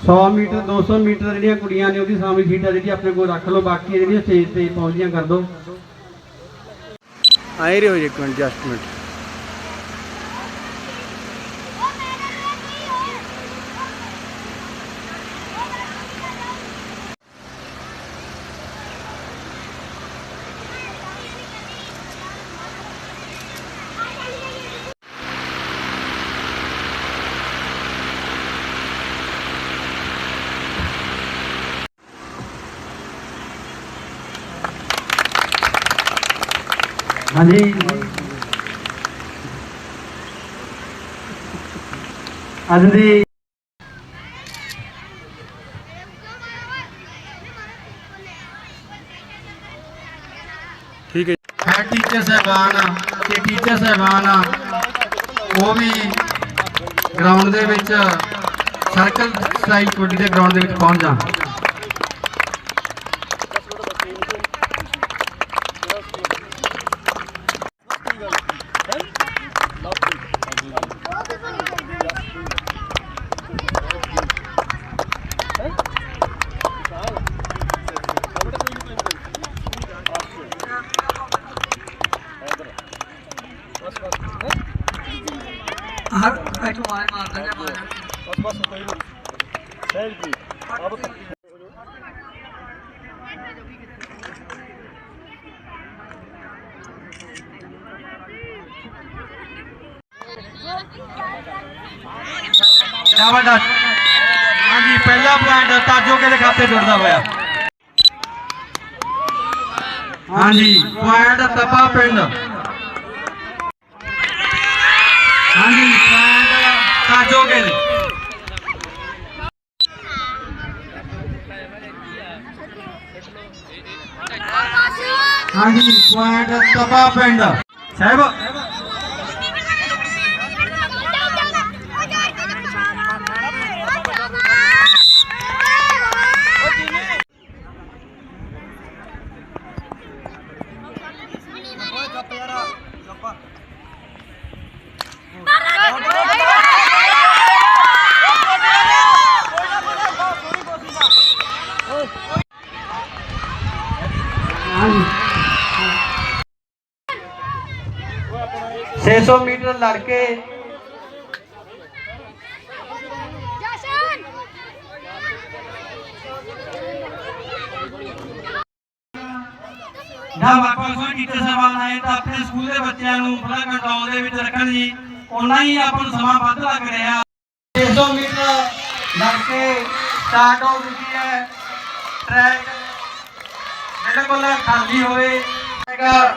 100 metre 200 metre ਜਿਹੜੀਆਂ ਕੁੜੀਆਂ ਨੇ ਉਹਦੀ ਸਾਹਮਣੇ ਸੀਟ ਆ ਜਿਹੜੀ ਆਪਣੇ ਕੋਲ ਰੱਖ ਲਓ, ਬਾਕੀ ਜਿਹੜੀਆਂ ਸਟੇਜ ਤੇ ਪਹੁੰਚਦੀਆਂ ਕਰ ਦਿਓ ਆਏ ਰਹੋ ਜੀ ਇੱਕ ਮਿੰਟ ਜਸਟ ਮਿੰਟ ਹਾਂਜੀ। ਅੱਜ ਦੀ ਠੀਕ ਹੈ ਹੈ ਟੀਚਰ ਸਹਿਬਾਨ ਤੇ ਟੀਚਰ ਸਹਿਬਾਨ ਉਹ ਵੀ ਗਰਾਊਂਡ ਦੇ ਵਿੱਚ ਸਰਕਲ ਸਟਾਈਲ ਕਬੱਡੀ ਦੇ ਗਰਾਊਂਡ ਦੇ ਵਿੱਚ ਪਹੁੰਚ ਜਾਣ। ਜ਼ਬਰਦਸਤ। ਹਾਂਜੀ ਪਹਿਲਾ ਪੁਆਇੰਟ ਤਾਜੋਕੇ ਦੇ ਖਾਤੇ ਜੁੜਦਾ ਹੋਇਆ। ਹਾਂਜੀ ਪੁਆਇੰਟ ਤਪਾ ਪਿੰਡ। ਹਾਂਜੀ ਪੁਆਇੰਟ ਤਾਜੋਕੇ ਹਾਂਜੀ ਪੁਆਇੰਟ ਤਪਾ ਪਿੰਡ। ਸਾਹਿਬ ਹਾਂਜੀ 600 ਮੀਟਰ ਲੜ ਕੇ ਨਾ ਵਾਪਸ ਕੋਈ ਟੀਚਰ ਸਾਹਿਬਾਨ ਆਏ ਤਾਂ ਆਪਣੇ ਸਕੂਲ ਦੇ ਬੱਚਿਆਂ ਨੂੰ ਬੜਾ ਕੰਟਰੋਲ ਦੇ ਵਿੱਚ ਰੱਖਣ ਜੀ। ਉਹਨਾਂ ਹੀ ਆਪਾਂ ਨੂੰ ਸਮਾਂ ਵੱਧ ਲੱਗ ਰਿਹਾ। 600 ਮੀਟਰ ਲੜ ਕੇ ਸਟਾਰਟ ਹੋ ਚੁੱਕੀ ਹੈ। ਟਰੈਕ ਬਿਲਕੁਲ ਖਾਲੀ ਹੋਵੇ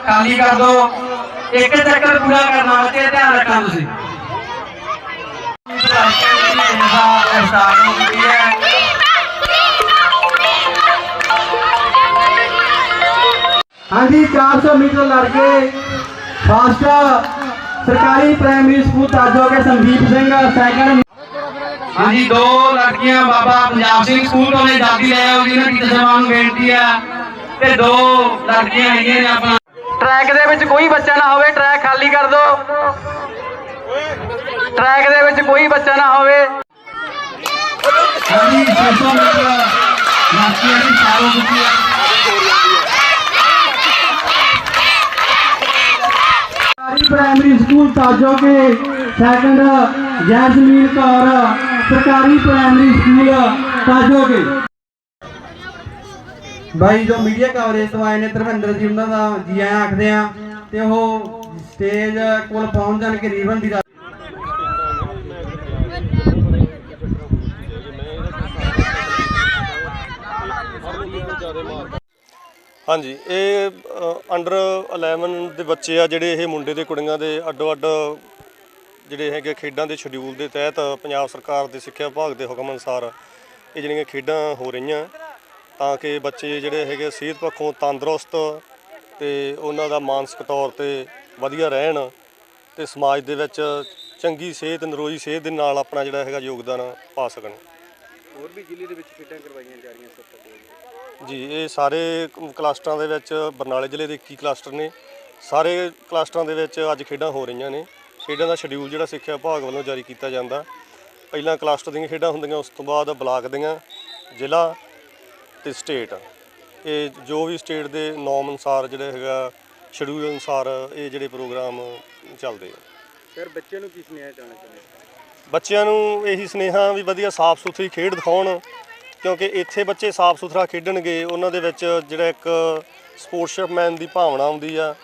ਖਾਲੀ ਕਰ ਦਿਓ ਇੱਕ ਚੱਕਰ ਪੂਰਾ ਕਰਨਾ ਬੱਚੇ ਧਿਆਨ ਰੱਖਣਾ ਤੁਸੀਂ। ਸਟਾਰਟ ਹੋ ਚੁੱਕੀ ਹੈ ਹਾਂਜੀ 400 ਮੀਟਰ ਲੜ ਕੇ ਫਾਸਟ ਸਰਕਾਰੀ primary school Tajoke Sandeep Singh second ਹਾਂਜੀ ਦੋ ਲੜਕੀਆਂ ਬਾਬਾ ਪੰਜਾਬ ਸਿੰਘ ਸਕੂਲ ਤੋਂ ਨੇ ਦਾਦੀ ਲੈ ਆਓ ਜੀ ਨਾ ਟੀਚਰ ਸਾਹਿਬਾਨ ਨੂੰ ਬੇਨਤੀ ਆ। ਤੇ ਦੋ ਲੜਕੀਆਂ ਹੈਗੀਆਂ ਨੇ ਆਪਣਾ ਟਰੈਕ ਦੇ ਵਿੱਚ ਕੋਈ ਬੱਚਾ ਨਾ ਹੋਵੇ ਟਰੈਕ ਖਾਲੀ ਕਰ ਦਿਓ ਟਰੈਕ ਦੇ ਵਿੱਚ ਕੋਈ ਬੱਚਾ ਨਾ ਹੋਵੇ। ਹਾਂਜੀ 600 ਮੀਟਰ ਲੜਕੀਆਂ ਦੀ ਚਾਰੋਂ ਗੁੱਟੀਆਂ ਸਰਕਾਰੀ primary school Tajoke second Jasmine Kaur ਸਰਕਾਰੀ ਪ੍ਰਾਇਮਰੀ ਸਕੂਲ ਤਾਜੋ ਕੇ। ਬਾਈ ਜੋ ਮੀਡੀਆ ਕਵਰੇਜ ਤੋਂ ਆਏ ਨੇ ਧਰਮਿੰਦਰ ਜੀ, ਉਹਨਾਂ ਦਾ ਜੀ ਆਇਆਂ ਆਖਦੇ ਆ ਤੇ ਉਹ ਸਟੇਜ ਕੋਲ ਪਹੁੰਚ ਜਾਣ ਕੇ ਰੀਬਨ ਦੀ ਹਾਂਜੀ, ਇਹ ਅੰਡਰ 11 ਦੇ ਬੱਚੇ ਆ ਜਿਹੜੇ ਇਹ ਮੁੰਡੇ ਦੇ ਕੁੜੀਆਂ ਦੇ ਅੱਡੋ ਅੱਡ ਜਿਹੜੇ ਹੈਗੇ ਖੇਡਾਂ ਦੇ ਸ਼ਡਿਊਲ ਦੇ ਤਹਿਤ ਪੰਜਾਬ ਸਰਕਾਰ ਦੇ ਸਿੱਖਿਆ ਵਿਭਾਗ ਦੇ ਹੁਕਮ ਅਨੁਸਾਰ ਇਹ ਜਿਹੜੀਆਂ ਖੇਡਾਂ ਹੋ ਰਹੀਆਂ ਤਾਂ ਕਿ ਬੱਚੇ ਜਿਹੜੇ ਹੈਗੇ ਸਿਹਤ ਪੱਖੋਂ ਤੰਦਰੁਸਤ ਤੇ ਉਹਨਾਂ ਦਾ ਮਾਨਸਿਕ ਤੌਰ ਤੇ ਵਧੀਆ ਰਹਿਣ ਤੇ ਸਮਾਜ ਦੇ ਵਿੱਚ ਚੰਗੀ ਸਿਹਤ ਨਰੋਈ ਸਿਹਤ ਦੇ ਨਾਲ ਆਪਣਾ ਜਿਹੜਾ ਹੈਗਾ ਯੋਗਦਾਨ ਪਾ ਸਕਣ। ਹੋਰ ਵੀ ਜ਼ਿਲ੍ਹੇ ਦੇ ਵਿੱਚ ਖੇਡਾਂ ਕਰਵਾਈਆਂ ਜਾ ਰਹੀਆਂ ਸਭ ਜੀ ਇਹ ਸਾਰੇ ਕਲਸਟਰਾਂ ਦੇ ਵਿੱਚ ਬਰਨਾਲੇ ਜ਼ਿਲ੍ਹੇ ਦੇ 21 ਕਲਸਟਰ ਨੇ। ਸਾਰੇ ਕਲਸਟਰਾਂ ਦੇ ਵਿੱਚ ਅੱਜ ਖੇਡਾਂ ਹੋ ਰਹੀਆਂ ਨੇ। ਖੇਡਾਂ ਦਾ ਸ਼ਡਿਊਲ ਜਿਹੜਾ ਸਿੱਖਿਆ ਵਿਭਾਗ ਵੱਲੋਂ ਜਾਰੀ ਕੀਤਾ ਜਾਂਦਾ। ਪਹਿਲਾਂ ਕਲਸਟਰ ਦੀਆਂ ਖੇਡਾਂ ਹੁੰਦੀਆਂ ਉਸ ਤੋਂ ਬਾਅਦ ਬਲਾਕ ਦੀਆਂ ਜ਼ਿਲ੍ਹਾ ਤੇ ਸਟੇਟ ਇਹ ਜੋ ਵੀ ਸਟੇਟ ਦੇ ਨੋਮ ਅਨੁਸਾਰ ਜਿਹੜਾ ਹੈਗਾ ਸ਼ਡਿਊਲ ਅਨੁਸਾਰ ਇਹ ਜਿਹੜੇ ਪ੍ਰੋਗਰਾਮ ਚੱਲਦੇ ਆ। ਸਰ ਬੱਚਿਆਂ ਨੂੰ ਕੀ ਸੁਨੇਹਾ ਚਾਹੁੰਦੇ ਚਾਹੁੰਦੇ ਬੱਚਿਆਂ ਨੂੰ ਇਹੀ ਸੁਨੇਹਾ ਵੀ ਵਧੀਆ ਸਾਫ਼ ਸੁਥਰੀ ਖੇਡ ਦਿਖਾਉਣ ਕਿਉਂਕਿ ਇੱਥੇ ਬੱਚੇ ਸਾਫ਼ ਸੁਥਰਾ ਖੇਡਣਗੇ ਉਹਨਾਂ ਦੇ ਵਿੱਚ ਜਿਹੜਾ ਇੱਕ ਸਪੋਰਟਸਮੈਨ ਦੀ ਭਾਵਨਾ ਆਉਂਦੀ ਆ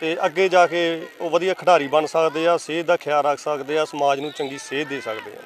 ਤੇ ਅੱਗੇ ਜਾ ਕੇ ਉਹ ਵਧੀਆ ਖਿਡਾਰੀ ਬਣ ਸਕਦੇ ਆ ਸਿਹਤ ਦਾ ਖਿਆਲ ਰੱਖ ਸਕਦੇ ਆ ਸਮਾਜ ਨੂੰ ਚੰਗੀ ਸੇਧ ਦੇ ਸਕਦੇ ਆ।